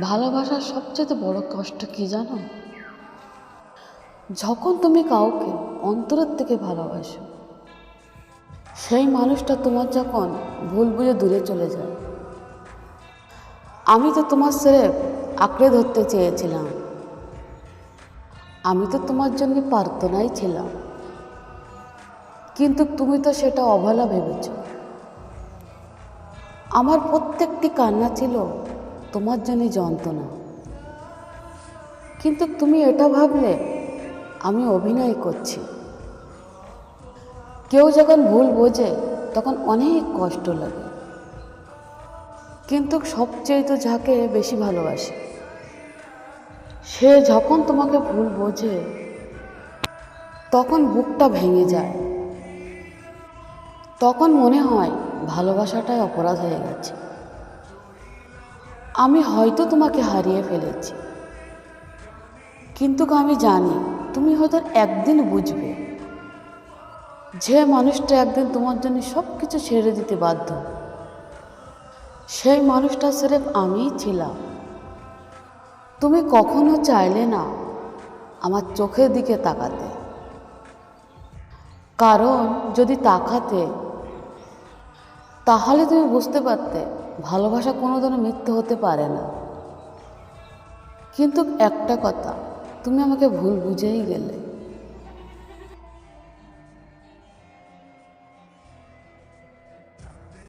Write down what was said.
ভালোবাসার সবচেয়ে বড় কষ্ট কি জানো? যখন তুমি কাউকে অন্তরের থেকে ভালোবাসো, সেই মানুষটা তোমার যখন ভুল বুঝে দূরে চলে যায়। আমি তো তোমার স্রেফ আঁকড়ে ধরতে চেয়েছিলাম। আমি তো তোমার জন্য প্রার্থনাই ছিলাম। কিন্তু তুমি তো সেটা অবহেলা ভেবেছ। আমার প্রত্যেকটি কান্না ছিল তোমার জন্য যন্ত্রণা। কিন্তু তুমি এটা ভাবলে আমি অভিনয় করছি। কেউ যখন ভুল বোঝে, তখন অনেক কষ্ট লাগে। কিন্তু সবচেয়ে তো যাকে বেশি ভালোবাসে, সে যখন তোমাকে ভুল বোঝে, তখন বুকটা ভেঙে যায়। তখন মনে হয় ভালোবাসাটাই অপরাধ হয়ে গেছে। আমি হয়তো তোমাকে হারিয়ে ফেলেছি। কিন্তু আমি জানি, তুমি হয়তো একদিন বুঝবে যে মানুষটা একদিন তোমার জন্য সব কিছু ছেড়ে দিতে বাধ্য। সেই মানুষটা স্রেফ আমিই ছিলাম। তুমি কখনো চাইলে না আমার চোখের দিকে তাকাতে। কারণ যদি তাকাতে তাহলে তুমি বুঝতে পারতে, ভালোবাসা কোনো দিনও মিথ্যে হতে পারে না। কিন্তু একটা কথা, তুমি আমাকে ভুল বুঝেই গেলে।